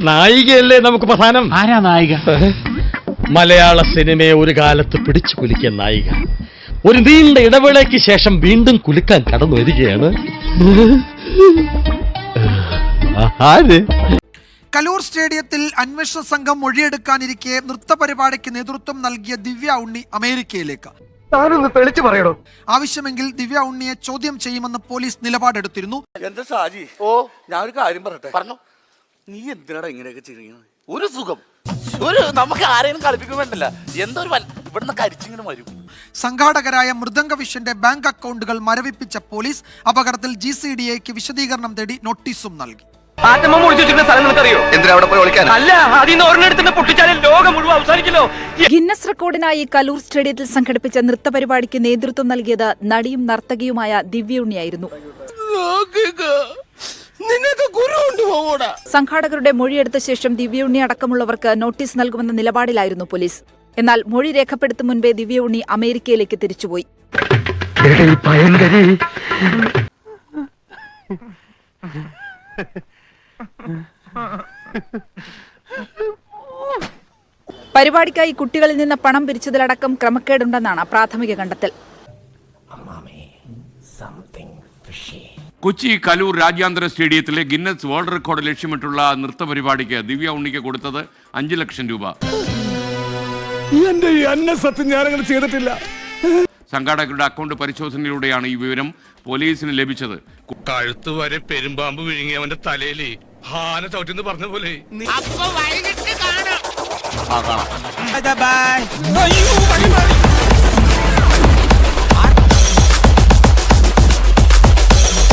നായികയല്ലേ നമുക്ക് പ്രധാനം? ആരാ നായിക? മലയാള സിനിമയെ ഒരു കാലത്ത് പിടിച്ചു കുലുക്കിയ നായിക. ഒരു നീണ്ട ഇടവേളയ്ക്ക് ശേഷം വീണ്ടും കുലുക്കാൻ കടന്നു വരികയാണ്. ആര്? കലൂർ സ്റ്റേഡിയത്തിൽ അന്വേഷണ സംഘം മൊഴിയെടുക്കാനിരിക്കെ നൃത്തപരിപാടിക്ക് നേതൃത്വം നൽകിയ ദിവ്യ ഉണ്ണി അമേരിക്കയിലേക്ക്. താനൊന്ന് തെളിച്ചു പറയണോ ആവശ്യമെങ്കിൽ ദിവ്യ ഉണ്ണിയെ ചോദ്യം ചെയ്യുമെന്ന് പോലീസ് നിലപാടെടുത്തിരുന്നു. എന്താ സാജി? ഓ ഞാൻ ഒരു കാര്യം പറയട്ടെ. പറഞ്ഞു. നീ എന്തിനാടാ ഇങ്ങനെയൊക്കെ ചെയ്യുന്നത്? ഒരു സുഖം. ഒരു നമുക്ക് ആരെയും കളിപ്പിക്കാൻ വേണ്ടല്ല എന്തോ ഒരു ഇവിടുന്ന് കരിച്ചിങ്ങനെ വരും. സംഘാടകരായ മൃദംഗ വിഷന്റെ ബാങ്ക് അക്കൗണ്ടുകൾ മരവിപ്പിച്ച പോലീസ് അപകടത്തിൽ ജി സി ഡി എക്ക് വിശദീകരണം തേടി നോട്ടീസും നൽകി. ആറ്റമ്മ മുടിച്ചു വെച്ചിരുന്ന സ്ഥലം നിനക്കറിയോ? എന്തിനാ അവിടെ പോയി വിളിക്കാൻ അല്ല അതിന്ന് ഒരെണ്ണെടുത്ത് പൊട്ടിച്ചാലും ലോകം മുഴുവൻ അവസാനിക്കല്ലോ ഗിന്നസ് റെക്കോർഡിനായി കലൂർ സ്റ്റേഡിയത്തിൽ സംഘടിപ്പിച്ച നൃത്ത പരിപാടിക്ക് നേതൃത്വം നൽകിയത് നടിയും നർത്തകിയുമായ ദിവ്യുണ്ണിയായിരുന്നു സംഘാടകരുടെ മൊഴിയെടുത്ത ശേഷം ദിവ്യുണ്ണി അടക്കമുള്ളവർക്ക് നോട്ടീസ് നൽകുമെന്ന നിലപാടിലായിരുന്നു പോലീസ്. എന്നാൽ മൊഴി രേഖപ്പെടുത്തും മുൻപേ ദിവ്യുണ്ണി അമേരിക്കയിലേക്ക് തിരിച്ചുപോയി. പരിപാടിക്കായി കുട്ടികളിൽ നിന്ന് പണം പിരിച്ചതിലടക്കം ക്രമക്കേടുണ്ടെന്നാണ് പ്രാഥമിക കണ്ടെത്തൽ. കൊച്ചി കലൂർ രാജ്യാന്തര സ്റ്റേഡിയത്തിലെ ഗിന്നസ് വേൾഡ് റെക്കോർഡ് ലക്ഷ്യമിട്ടുള്ള നൃത്ത പരിപാടിക്ക് ദിവ്യ ഉണ്ണിക്ക് കൊടുത്തത് അഞ്ചു ലക്ഷം രൂപ. എന്റെ ഈ അന്ന ഞാനങ്ങനെ ചെയ്തിട്ടില്ല. സംഘാടകരുടെ അക്കൗണ്ട് പരിശോധനയിലൂടെയാണ് ഈ വിവരം പോലീസിന് ലഭിച്ചത്. കഴുത്ത് വരെ പെരുമ്പാമ്പ് വിഴുങ്ങി അവന്റെ തലയിൽ ഹാന ചവിട്ടിന്ന് പറഞ്ഞ പോലെ. ആ കാണാം.